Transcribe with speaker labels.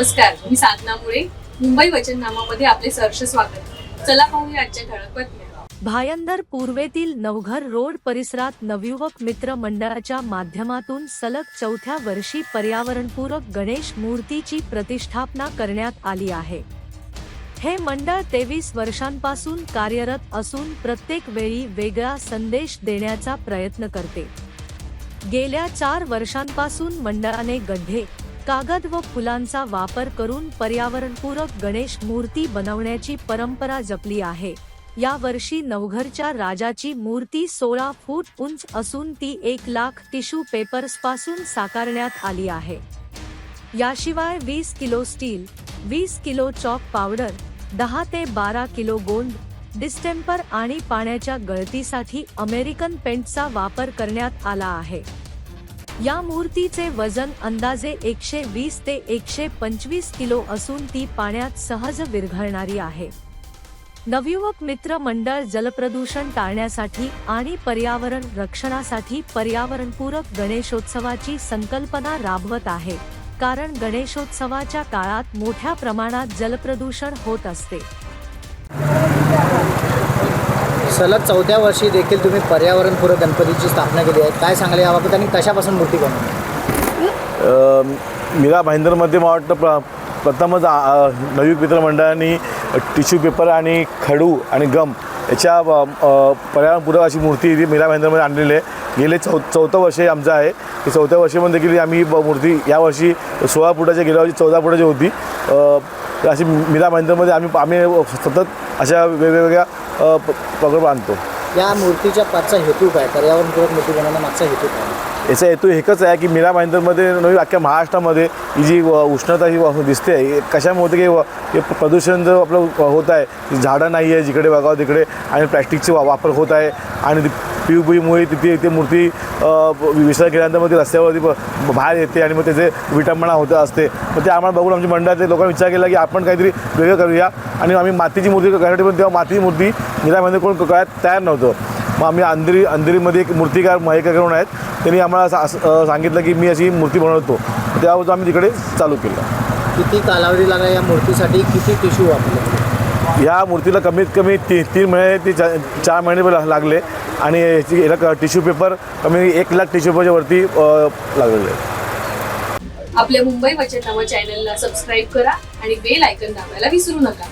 Speaker 1: नमस्कार मी साधना मुळे मुंबई वचननामामध्ये आपले सहर्ष स्वागत. चला पाहूया आजच्या ठळक बातम्या.
Speaker 2: भायंदर पूर्वेतील नवघर रोड परिसरात नवयुवक मित्र मंडळाच्या माध्यमातून सलग चौथ्या वर्षी पर्यावरणपूरक गणेश मूर्तीची प्रतिष्ठापना करण्यात आली आहे. हे मंडळ तेवीस वर्षांपासून कार्यरत असून प्रत्येक वेळी वेगळा संदेश देण्याचा प्रयत्न करते. गेल्या चार वर्षांपासून मंडळाने गड्ढे कागद व फुलांचा वापर करून पर्यावरणपूरक गणेश मूर्ती बनवण्याची परंपरा जपली आहे. या वर्षी नवघरच्या राजाची मूर्ती सोळा फूट उंच असून ती एक लाख टिश्यू पेपर्सपासून साकारण्यात आली आहे. याशिवाय वीस किलो स्टील वीस किलो चॉक पावडर दहा ते बारा किलो गोंद डिस्टेम्पर आणि पाण्याच्या गळतीसाठी अमेरिकन पेंटचा वापर करण्यात आला आहे. या मूर्तीचे वजन अंदाजे एकशे वीस ते एकशे पंचवीस किलो असून ती पाण्यात सहज विरघळणारी आहे. नवयुवक मित्र मंडळ जलप्रदूषण टाळण्यासाठी आणि पर्यावरण रक्षणासाठी पर्यावरणपूरक गणेशोत्सवाची संकल्पना राबवत आहे कारण गणेशोत्सवाच्या काळात मोठ्या प्रमाणात जलप्रदूषण होत असते.
Speaker 3: सलग चौथ्या वर्षी देखील तुम्ही पर्यावरणपूरक गणपतीची स्थापना केली आहे. काय सांगले याबाबत आणि कशापासून मूर्ती बनवली?
Speaker 4: मीरा भाईंदरमध्ये मला वाटतं प्र प्रथमच नवी मित्रमंडळाने टिश्यू पेपर आणि खडू आणि गम याच्या पर्यावरणपूरक अशी मूर्ती ही मीरा भाईंदरमध्ये आणलेली आहे. गेले चौ चौथं वर्ष आमचं आहे. की चौथ्या वर्षामध्ये देखील आम्ही ब- मूर्ती यावर्षी सोळा फुटाची गेल्या वर्षी चौदा फुटाची होती. अशी मीरा भाईंदरमध्ये आम्ही आम्ही सतत अशा वेगवेगळ्या अ, प- प्रकल्प आणतो.
Speaker 3: या मूर्तीच्या पाचचा हेतू काय? पर्यावरणपूरक मूर्ती बनवण्यामागचा हेतू काय?
Speaker 4: याचा हेतू एकच आहे की मीरा भाईंदरमध्ये नवी अख्ख्या महाराष्ट्रामध्ये ही जी उष्णता ही दिसते हे कशामुळे होते की हे प्रदूषण जर आपलं होत आहे झाडं नाही आहे जिकडे बघावं तिकडे आणि प्लॅस्टिकचे वा वापर होत आहे आणि पी यू बीमुळे तिथे ते मूर्ती विसर्जन केल्यानंतर मग ती रस्त्यावरती बाहेर येते आणि मग त्याचे विटंबना होत असते. मग ते आम्हाला बघून आमच्या मंडळातले लोकांनी विचार केला की आपण काहीतरी वेगळं करूया. आणि आम्ही मातीची मूर्ती करण्यासाठी पण तेव्हा मातीची मूर्ती मीरा भाईंदर कोण करायला तयार नव्हतं. मग आम्ही अंधेरी अंधेरीमध्ये एक मूर्तिकार महेकर करून आहेत. त्यांनी आम्हाला सा- सांगितलं की मी अशी मूर्ती बनवतो. त्यावर आम्ही तिकडे चालू केलं.
Speaker 3: किती कालावधी लागला या मूर्तीसाठी? किती टिश्यू वापरले?
Speaker 4: ह्या मूर्तीला कमीत कमी ती तीन महिने ते चार महिने लागले. आणि याची याला टिश्यू पेपर कमी एक लाख टिश्यू पेपरच्या वरती लागलेले आहेत.
Speaker 1: आपल्या मुंबई वचननामा चॅनलला सबस्क्राईब करा आणि बेल आयकन दाबायला विसरू नका.